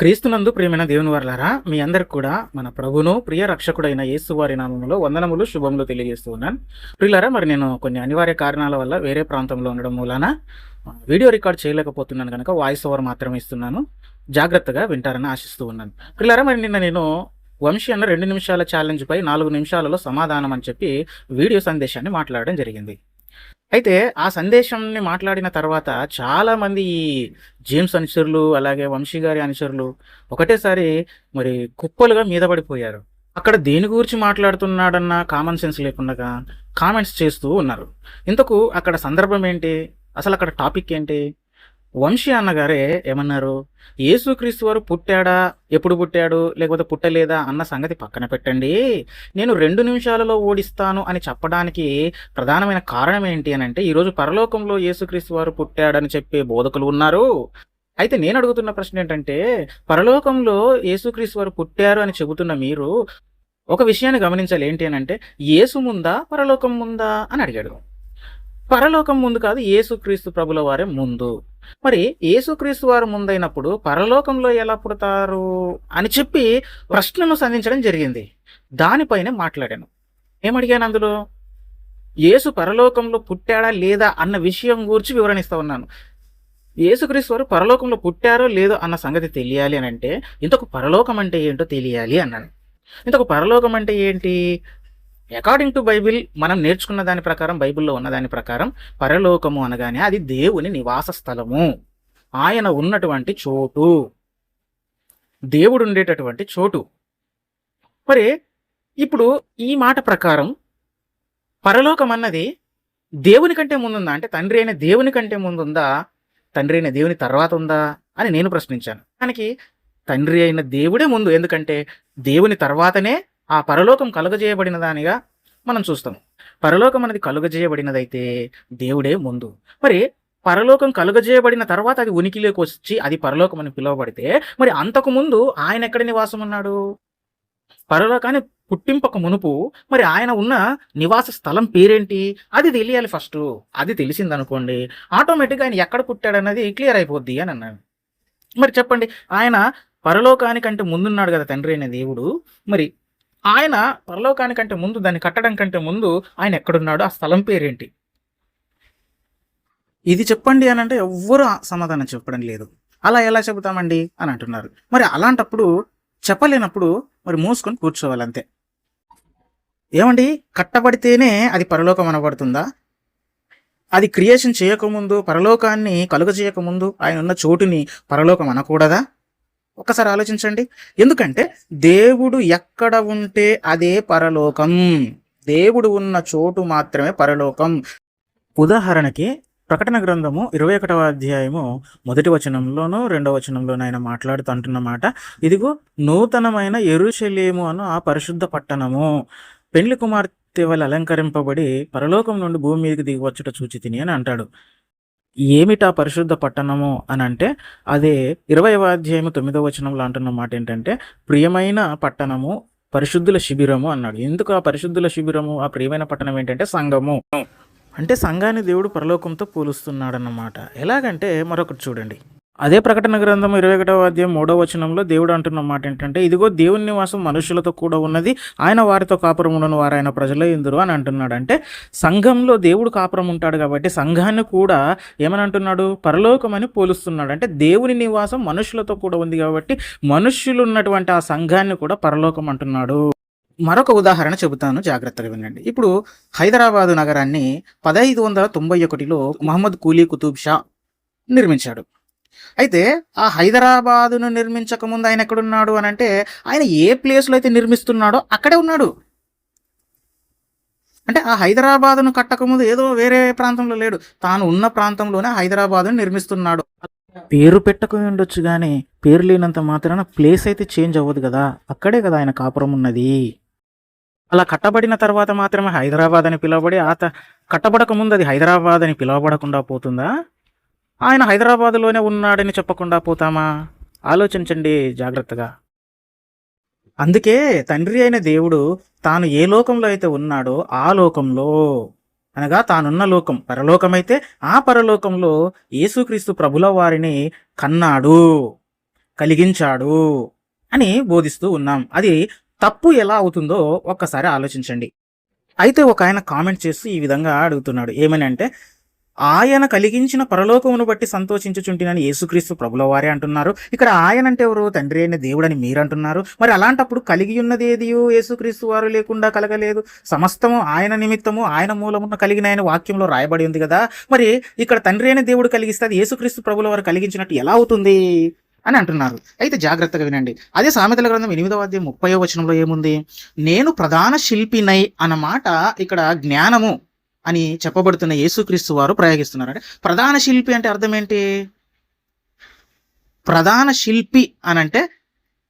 క్రీస్తునందు ప్రియమైన దేవుని వర్లారా మీ అందరికి కూడా మన ప్రభును ప్రియ రక్షకుడైన యేసు వారి నామములో వందనములు శుభములు తెలియజేస్తూ ఉన్నాను. ప్రియులారా మరి నేను కొన్ని అనివార్య కారణాల వల్ల వేరే ప్రాంతంలో ఉండడం మూలాన వీడియో రికార్డ్ చేయలేకపోతున్నాను కనుక వాయిస్ ఓవర్ మాత్రమే ఇస్తున్నాను. జాగ్రత్తగా వింటారని ఆశిస్తూ ఉన్నాను. ప్రియులారా మరి నిన్న నేను వంశీ అన్న రెండు నిమిషాల ఛాలెంజ్ పై నాలుగు నిమిషాలలో సమాధానం అని చెప్పి వీడియో సందేశాన్ని మాట్లాడడం జరిగింది. అయితే ఆ సందేశాన్ని మాట్లాడిన తర్వాత చాలామంది ఈ జేమ్స్ అనుచరులు అలాగే వంశీ గారి అనుచరులు ఒకటేసారి మరి కుప్పలుగా మీద పడిపోయారు. అక్కడ దేని గురించి మాట్లాడుతున్నాడన్న కామన్ సెన్స్ లేకుండా కామెంట్స్ చేస్తూ ఉన్నారు. ఇంతకు అక్కడ సందర్భం ఏంటి? అసలు అక్కడ టాపిక్ ఏంటి? వంశీ అన్నగారే ఏమన్నారు? యేసుక్రీస్తు వారు పుట్టాడా? ఎప్పుడు పుట్టాడు? లేకపోతే పుట్టలేదా? అన్న సంగతి పక్కన పెట్టండి. నేను రెండు నిమిషాలలో ఓడిస్తాను అని చెప్పడానికి ప్రధానమైన కారణం ఏంటి అని అంటే ఈరోజు పరలోకంలో యేసుక్రీస్తు వారు పుట్టాడని చెప్పే బోధకులు ఉన్నారు. అయితే నేను అడుగుతున్న ప్రశ్న ఏంటంటే పరలోకంలో యేసుక్రీస్తు వారు పుట్టారు అని చెబుతున్న మీరు ఒక విషయాన్ని గమనించాలి. ఏంటి అని అంటే యేసు ముందా? పరలోకం ముందా? అని అడిగాడు. పరలోకం ముందు కాదు యేసుక్రీస్తు ప్రభుల వారే ముందు. మరి యేసుక్రీస్తు వారు ముందైనప్పుడు పరలోకంలో ఎలా పుడతారు అని చెప్పి ప్రశ్నను సంధించడం జరిగింది. దానిపైనే మాట్లాడాను. ఏమడిగాను అందులో? యేసు పరలోకంలో పుట్టాడా లేదా అన్న విషయం గురించి వివరణిస్తూ ఉన్నాను. యేసుక్రీస్తు వారు పరలోకంలో పుట్టారో లేదో అన్న సంగతి తెలియాలి అని అంటే ఇంతకు పరలోకం అంటే ఏంటో తెలియాలి అన్నాను. ఇంతకు పరలోకం అంటే ఏంటి? అకార్డింగ్ టు బైబిల్ మనం నేర్చుకున్న దాని ప్రకారం బైబిల్లో ఉన్న దాని ప్రకారం పరలోకము అనగానే అది దేవుని నివాస స్థలము. ఆయన ఉన్నటువంటి చోటు. దేవుడు ఉండేటటువంటి చోటు. మరి ఇప్పుడు ఈ మాట ప్రకారం పరలోకం అన్నది దేవుని కంటే ముందుందా? అంటే తండ్రి అయిన దేవుని కంటే ముందుందా? తండ్రి అయిన దేవుని తర్వాత ఉందా? అని నేను ప్రశ్నించాను. దానికి తండ్రి అయిన దేవుడే ముందు. ఎందుకంటే దేవుని తర్వాతనే ఆ పరలోకం కలుగజేయబడిన దానిగా మనం చూస్తాం. పరలోకం అనేది కలుగజేయబడినదైతే దేవుడే ముందు. మరి పరలోకం కలుగజేయబడిన తర్వాత అది ఉనికిలోకి వచ్చి అది పరలోకం అని పిలువబడితే మరి అంతకు ముందు ఆయన ఎక్కడ నివాసం ఉన్నాడు? పరలోకాన్ని పుట్టింపక మునుపు మరి ఆయన ఉన్న నివాస స్థలం పేరేంటి? అది తెలియాలి ఫస్ట్. అది తెలిసింది అనుకోండి ఆటోమేటిక్గా ఆయన ఎక్కడ పుట్టాడన్నది క్లియర్ అయిపోద్ది అని అన్నాను మరి చెప్పండి ఆయన పరలోకానికంటే ముందున్నాడు కదా తండ్రి అయిన దేవుడు. మరి ఆయన పరలోకానికంటే ముందు దాన్ని కట్టడం కంటే ముందు ఆయన ఎక్కడున్నాడు ఆ స్థలం పేరేంటి? ఇది చెప్పండి అని అంటే ఎవ్వరు సమాధానం చెప్పడం లేదు. అలా ఎలా చెబుతామండి? అని అంటున్నారు. మరి అలాంటప్పుడు చెప్పలేనప్పుడు మరి మూసుకొని కూర్చోవాలి అంతే. ఏమండి? కట్టబడితేనే అది పరలోకం అనబడుతుందా? అది క్రియేషన్ చేయకముందు పరలోకాన్ని కలుగజేయకముందు ఆయన ఉన్న చోటుని పరలోకం అనకూడదా? ఒకసారి ఆలోచించండి. ఎందుకంటే దేవుడు ఎక్కడ ఉంటే అదే పరలోకం. దేవుడు ఉన్న చోటు మాత్రమే పరలోకం. ఉదాహరణకి ప్రకటన గ్రంథము ఇరవై ఒకటవ అధ్యాయము మొదటి వచనంలోనూ రెండవ వచనంలోనూ ఆయన మాట్లాడుతూ అంటున్నమాట. ఇదిగో నూతనమైన ఎరుషలేము అను ఆ పరిశుద్ధ పట్టణము. పెండ్లి కుమార్తె వల్ల అలంకరింపబడి పరలోకం నుండి భూమి మీదకి దిగి వచ్చుట చూచి తిని అని అంటాడు. ఏమిటా పరిశుద్ధ పట్టణము అని అంటే అదే ఇరవైవ అధ్యాయము తొమ్మిదవ వచనంలో అంటున్న మాట ఏంటంటే ప్రియమైన పట్టణము పరిశుద్ధుల శిబిరము అన్నాడు. ఎందుకు ఆ పరిశుద్ధుల శిబిరము ఆ ప్రియమైన పట్టణం ఏంటంటే సంఘము. అంటే సంఘాన్ని దేవుడు పరలోకంతో పోలుస్తున్నాడు అన్నమాట ఎలాగంటే మరొకటి చూడండి. అదే ప్రకటన గ్రంథం ఇరవై ఒకటవ అధ్యాయం మూడవ వచనంలో దేవుడు అంటున్న మాట ఏంటంటే ఇదిగో దేవుని నివాసం మనుషులతో కూడా ఉన్నది ఆయన వారితో కాపురం ఉండను వారు ఆయన ప్రజలే ఇందురు అని అంటున్నాడు అంటే సంఘంలో దేవుడు కాపురం ఉంటాడు కాబట్టి సంఘాన్ని కూడా ఏమని అంటున్నాడు పరలోకం అని పోలుస్తున్నాడు అంటే దేవుని నివాసం మనుషులతో కూడా ఉంది కాబట్టి మనుష్యులు ఉన్నటువంటి ఆ సంఘాన్ని కూడా పరలోకం అంటున్నాడు. మరొక ఉదాహరణ చెబుతాను జాగ్రత్తగా వినండి. ఇప్పుడు హైదరాబాదు నగరాన్ని పదహైదు వందల తొంభై ఒకటిలో మహమ్మద్ కూలీ కుతుబ్ షా నిర్మించాడు. అయితే ఆ హైదరాబాదును నిర్మించక ముందు ఆయన ఎక్కడున్నాడు అని అంటే ఆయన ఏ ప్లేస్లో అయితే నిర్మిస్తున్నాడో అక్కడే ఉన్నాడు. అంటే ఆ హైదరాబాదును కట్టకముందు ఏదో వేరే ప్రాంతంలో లేడు. తాను ఉన్న ప్రాంతంలోనే హైదరాబాదును నిర్మిస్తున్నాడు. పేరు పెట్టకపోయి ఉండొచ్చు కానీ పేరు లేనంత మాత్రాన ప్లేస్ అయితే చేంజ్ అవ్వదు కదా. అక్కడే కదా ఆయన కాపురం ఉన్నది. అలా కట్టబడిన తర్వాత మాత్రమే హైదరాబాద్ అని పిలువబడి ఆ కట్టబడక ముందు అది హైదరాబాద్ అని పిలువబడకుండా పోతుందా? ఆయన హైదరాబాదులోనే ఉన్నాడని చెప్పకుండా పోతామా? ఆలోచించండి జాగ్రత్తగా. అందుకే తండ్రి అయిన దేవుడు తాను ఏ లోకంలో అయితే ఉన్నాడో ఆ లోకంలో అనగా తానున్న లోకం పరలోకమైతే ఆ పరలోకంలో యేసుక్రీస్తు ప్రభుల వారిని కన్నాడు కలిగించాడు అని బోధిస్తూ ఉన్నాం. అది తప్పు ఎలా అవుతుందో ఒక్కసారి ఆలోచించండి. అయితే ఒక ఆయన కామెంట్ చేస్తూ ఈ విధంగా అడుగుతున్నాడు. ఏమని అంటే ఆయన కలిగించిన పరలోకమును బట్టి సంతోషించుచుంటినని యేసుక్రీస్తు ప్రభుల వారే అంటున్నారు. ఇక్కడ ఆయన అంటే ఎవరు? తండ్రి అయిన దేవుడని మీరు అంటున్నారు మరి అలాంటప్పుడు కలిగి ఉన్నది యేసుక్రీస్తు వారు లేకుండా కలగలేదు? సమస్తము ఆయన నిమిత్తము ఆయన మూలమున కలిగిన ఆయన వాక్యంలో రాయబడి ఉంది కదా. మరి ఇక్కడ తండ్రి అయిన దేవుడు కలిగిస్తే అది యేసుక్రీస్తు ప్రభుల వారు కలిగించినట్టు ఎలా అవుతుంది? అని అంటున్నారు. అయితే జాగ్రత్తగా వినండి. అదే సామెతల గ్రంథం ఎనిమిదవ అధ్యాయం ముప్పై వచనంలో ఏముంది? నేను ప్రధాన శిల్పినై అన్నమాట ఇక్కడ జ్ఞానము. అని చెప్పబడుతున్న యేసుక్రీస్తు వారు ప్రయోగిస్తున్నారు అంటే ప్రధాన శిల్పి అంటే అర్థం ఏంటి? ప్రధాన శిల్పి అని అంటే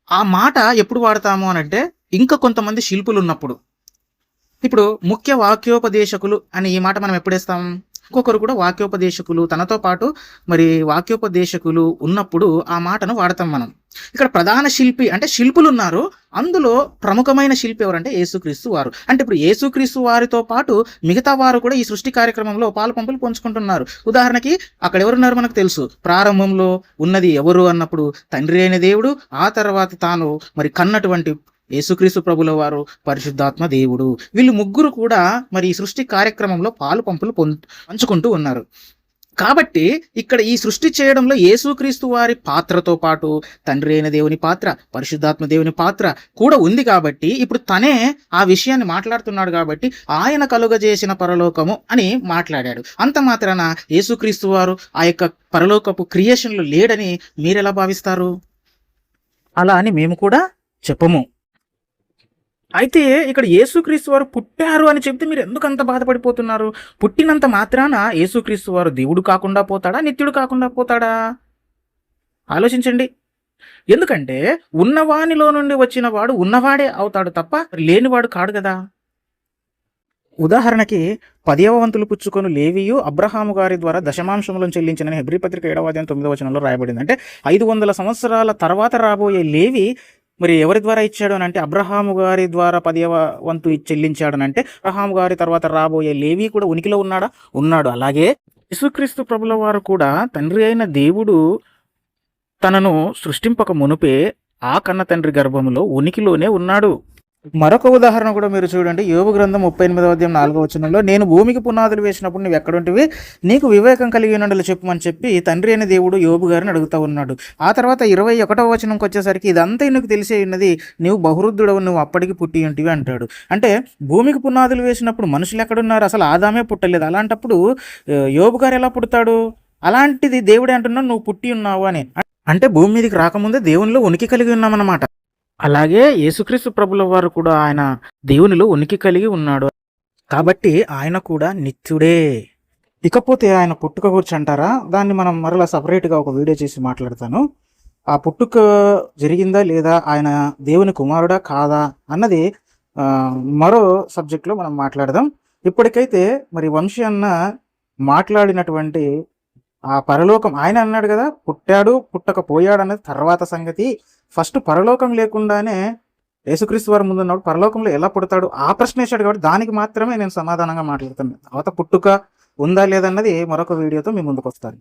ఆ మాట ఎప్పుడు వాడతాము అని అంటే ఇంకా కొంతమంది శిల్పులు ఉన్నప్పుడు. ఇప్పుడు ముఖ్య వాక్యోపదేశకులు అని ఈ మాట మనం ఎప్పుడేస్తాం ఇంకొకరు కూడా వాక్యోపదేశకులు. తనతో పాటు మరి వాక్యోపదేశకులు ఉన్నప్పుడు ఆ మాటను వాడతాం మనం. ఇక్కడ ప్రధాన శిల్పి అంటే శిల్పులు ఉన్నారు అందులో ప్రముఖమైన శిల్పి ఎవరంటే యేసుక్రీస్తు వారు. అంటే ఇప్పుడు యేసుక్రీస్తు వారితో పాటు మిగతా వారు కూడా ఈ సృష్టి కార్యక్రమంలో పాలు పంపులు పంచుకుంటున్నారు. ఉదాహరణకి అక్కడ ఎవరున్నారు మనకు తెలుసు? ప్రారంభంలో ఉన్నది ఎవరు అన్నప్పుడు తండ్రి అయిన దేవుడు ఆ తర్వాత తాను మరి కన్నటువంటి యేసుక్రీస్తు ప్రభుల వారు పరిశుద్ధాత్మ దేవుడు. వీళ్ళు ముగ్గురు కూడా మరి ఈ సృష్టి కార్యక్రమంలో పాలు పంపులు పంచుకుంటూ ఉన్నారు. కాబట్టి ఇక్కడ ఈ సృష్టి చేయడంలో యేసుక్రీస్తు వారి పాత్రతో పాటు తండ్రి అయిన దేవుని పాత్ర పరిశుద్ధాత్మ దేవుని పాత్ర కూడా ఉంది కాబట్టి ఇప్పుడు తనే ఆ విషయాన్ని మాట్లాడుతున్నాడు కాబట్టి ఆయన కలుగజేసిన పరలోకము అని మాట్లాడాడు. అంత మాత్రాన యేసుక్రీస్తు వారు ఆ యొక్క పరలోకపు క్రియేషన్లు లేడని మీరెలా భావిస్తారు? అలా అని మేము కూడా చెప్పము. అయితే ఇక్కడ యేసుక్రీస్తు వారు పుట్టారు అని చెప్తే మీరు ఎందుకు అంత బాధపడిపోతున్నారు? పుట్టినంత మాత్రాన యేసుక్రీస్తు వారు దేవుడు కాకుండా పోతాడా? నిత్యుడు కాకుండా పోతాడా? ఆలోచించండి. ఎందుకంటే ఉన్నవానిలో నుండి వచ్చిన వాడు ఉన్నవాడే అవుతాడు తప్ప లేనివాడు కాడు కదా. ఉదాహరణకి పదేవ వంతులు పుచ్చుకొని లేవియు అబ్రహాము గారి ద్వారా దశమాంశములను చెల్లించిన హెబ్రి పత్రిక ఏడవ అధ్యాయం తొమ్మిదవ వచనంలో రాయబడింది. అంటే ఐదు వందల సంవత్సరాల తర్వాత రాబోయే లేవి మరి ఎవరి ద్వారా ఇచ్చాడు అని అంటే అబ్రహాము గారి ద్వారా పదివ వంతు చెల్లించాడు అని అంటే అబ్రహాము గారి తర్వాత రాబోయే లేవి కూడా ఉనికిలో ఉన్నాడా? ఉన్నాడు. అలాగే యేసుక్రీస్తు ప్రభుల వారు కూడా తండ్రి అయిన దేవుడు తనను సృష్టింపక మునుపే ఆ కన్న తండ్రి గర్భంలో ఉనికిలోనే ఉన్నాడు. మరొక ఉదాహరణ కూడా మీరు చూడండి. యోగు గ్రంథం ముప్పై ఎనిమిదవ అధ్యాయం నాలుగో వచనంలో నేను భూమికి పునాదులు వేసినప్పుడు నువ్వు ఎక్కడుంటివి నీకు వివేకం కలిగి ఉన్నట్లు చెప్పమని చెప్పి తండ్రి అయిన దేవుడు యోబు గారిని అడుగుతా ఉన్నాడు. ఆ తర్వాత ఇరవై ఒకటవ వచనంకి వచ్చేసరికి ఇదంతా నీకు తెలిసే ఉన్నది. నువ్వు బహురుద్ధుడవు. నువ్వు అప్పటికి పుట్టి ఉంటివి అంటాడు. అంటే భూమికి పునాదులు వేసినప్పుడు మనుషులు ఎక్కడున్నారు? అసలు ఆదామే పుట్టలేదు. అలాంటప్పుడు ఆ, యోబు గారు ఎలా పుడతాడు? అలాంటిది దేవుడే అంటున్నాడు నువ్వు పుట్టి ఉన్నావు అని. అంటే భూమి మీదకి రాకముందే దేవునిలో ఉనికి కలిగి ఉన్నామన్నమాట. అలాగే యేసుక్రీస్తు ప్రభుల వారు కూడా ఆయన దేవునిలో ఉనికి కలిగి ఉన్నాడు. కాబట్టి ఆయన కూడా నిత్యుడే. ఇకపోతే ఆయన పుట్టుక గురించి అంటారా? దాన్ని మనం మరలా సపరేట్గా ఒక వీడియో చేసి మాట్లాడతాను. ఆ పుట్టుక జరిగిందా లేదా? ఆయన దేవుని కుమారుడా కాదా? అన్నది మరో సబ్జెక్ట్లో మనం మాట్లాడదాం. ఇప్పటికైతే మరి వంశీ అన్న మాట్లాడినటువంటి ఆ పరలోకం ఆయన అన్నాడు కదా పుట్టాడు పుట్టకపోయాడు అన్నది తర్వాత సంగతి. ఫస్ట్ పరలోకం లేకుండానే యేసుక్రీస్తు వారి ముందు ఉన్నప్పుడు పరలోకంలో ఎలా పుడతాడు? ఆ ప్రశ్న వేశాడు కాబట్టి దానికి మాత్రమే నేను సమాధానంగా మాట్లాడుతాను తర్వాత పుట్టుక ఉందా లేదన్నది మరొక వీడియోతో మీ ముందుకు వస్తాను.